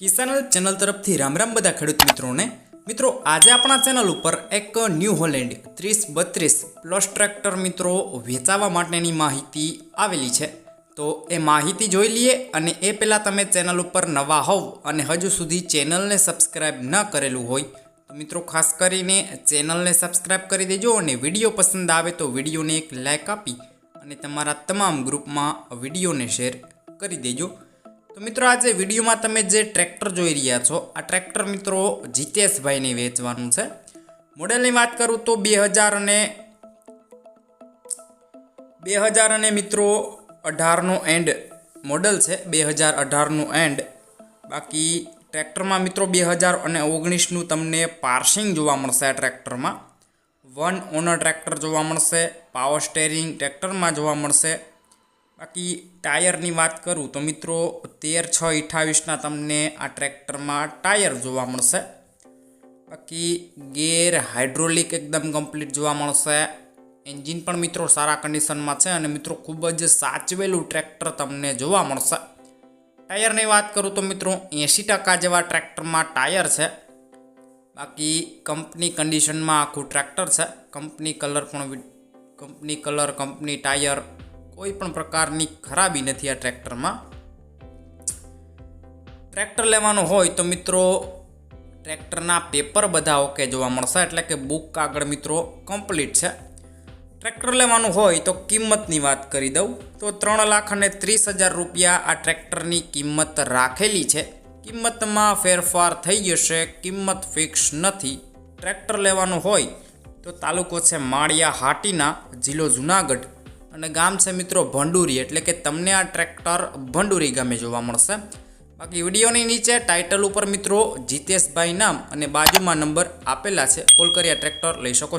કિસાન channel તરફથી રામ રામ બધા ખેડૂત મિત્રોને. મિત્રો, આજે આપણા ચેનલ ઉપર એક ન્યૂ હોલેન્ડ ત્રીસ બત્રીસ પ્લસ ટ્રેક્ટર મિત્રો વેચાવા માટેની માહિતી આવેલી છે. તો એ માહિતી જોઈ લઈએ અને એ પહેલાં તમે ચેનલ ઉપર નવા હોવ અને હજુ સુધી ચેનલને સબસ્ક્રાઈબ ન કરેલું હોય, તો મિત્રો ખાસ કરીને ચેનલને સબસ્ક્રાઈબ કરી દેજો અને વીડિયો પસંદ આવે તો વિડીયોને એક લાઇક આપી અને તમારા તમામ ગ્રુપમાં વિડીયોને શેર કરી દેજો. તો મિત્રો આજે વિડીયોમાં તમે જે ટ્રેક્ટર જોઈ રહ્યા છો, આ ટ્રેક્ટર મિત્રો જીતેશભાઈને વેચવાનું છે. મોડેલની વાત કરું તો બે હજાર અને બે હજાર અને મિત્રો અઢારનું એન્ડ મોડલ છે, બે હજાર અઢારનું એન્ડ. બાકી ટ્રેક્ટરમાં મિત્રો બે હજાર અને ઓગણીસનું તમને પાર્સિંગ જોવા મળશે આ ટ્રેક્ટરમાં. વન ઓનર ટ્રેક્ટર જોવા મળશે, પાવર સ્ટેરિંગ ટ્રેક્ટરમાં જોવા મળશે બાકી ટાયરની વાત કરું તો મિત્રો તેર છ અઠાવીસના તમને આ ટ્રેક્ટરમાં ટાયર જોવા મળશે. બાકી ગેર હાઇડ્રોલિક એકદમ કમ્પ્લીટ જોવા મળશે. એન્જિન પણ મિત્રો સારા કન્ડિશનમાં છે અને મિત્રો ખૂબ જ સાચવેલું ટ્રેક્ટર તમને જોવા મળશે. ટાયરની વાત કરું તો મિત્રો એંશી ટકા જેવા ટ્રેક્ટરમાં ટાયર છે. બાકી કંપની કન્ડિશનમાં આખું ટ્રેક્ટર છે. કંપની કલર પણ કંપની કલર, કંપની ટાયર કોઈ પણ પ્રકારની ખરાબી નથી આ ટ્રેક્ટરમાં. ટ્રેક્ટર લેવાનું હોય તો મિત્રો ટ્રેક્ટરના પેપર બધા ઓકે જોવા મળશે. એટલે કે બુક કાગળ મિત્રો કમ્પ્લીટ છે. ટ્રેક્ટર લેવાનું હોય તો કિંમતની વાત કરી દઉં. તો ત્રણ લાખ અને ત્રીસ હજાર રૂપિયા આ ટ્રેક્ટરની કિંમત રાખેલી છે. કિંમતમાં ફેરફાર થઈ જશે, કિંમત ફિક્સ નથી. ટ્રેક્ટર લેવાનું હોય તો તાલુકો છે માળિયા હાટીના, જિલ્લો જુનાગઢ. અને ગામ છે મિત્રો ભંડુરી, એટલે કે તમને આ ટ્રેક્ટર ભંડુરી ગામે જોવા મળશે. બાકી વિડીયોની નીચે ટાઇટલ ઉપર મિત્રો જીતેશભાઈ નામ અને બાજુમાં નંબર આપેલા છે. કોલ કરી આ ટ્રેક્ટર લઈ શકો છો.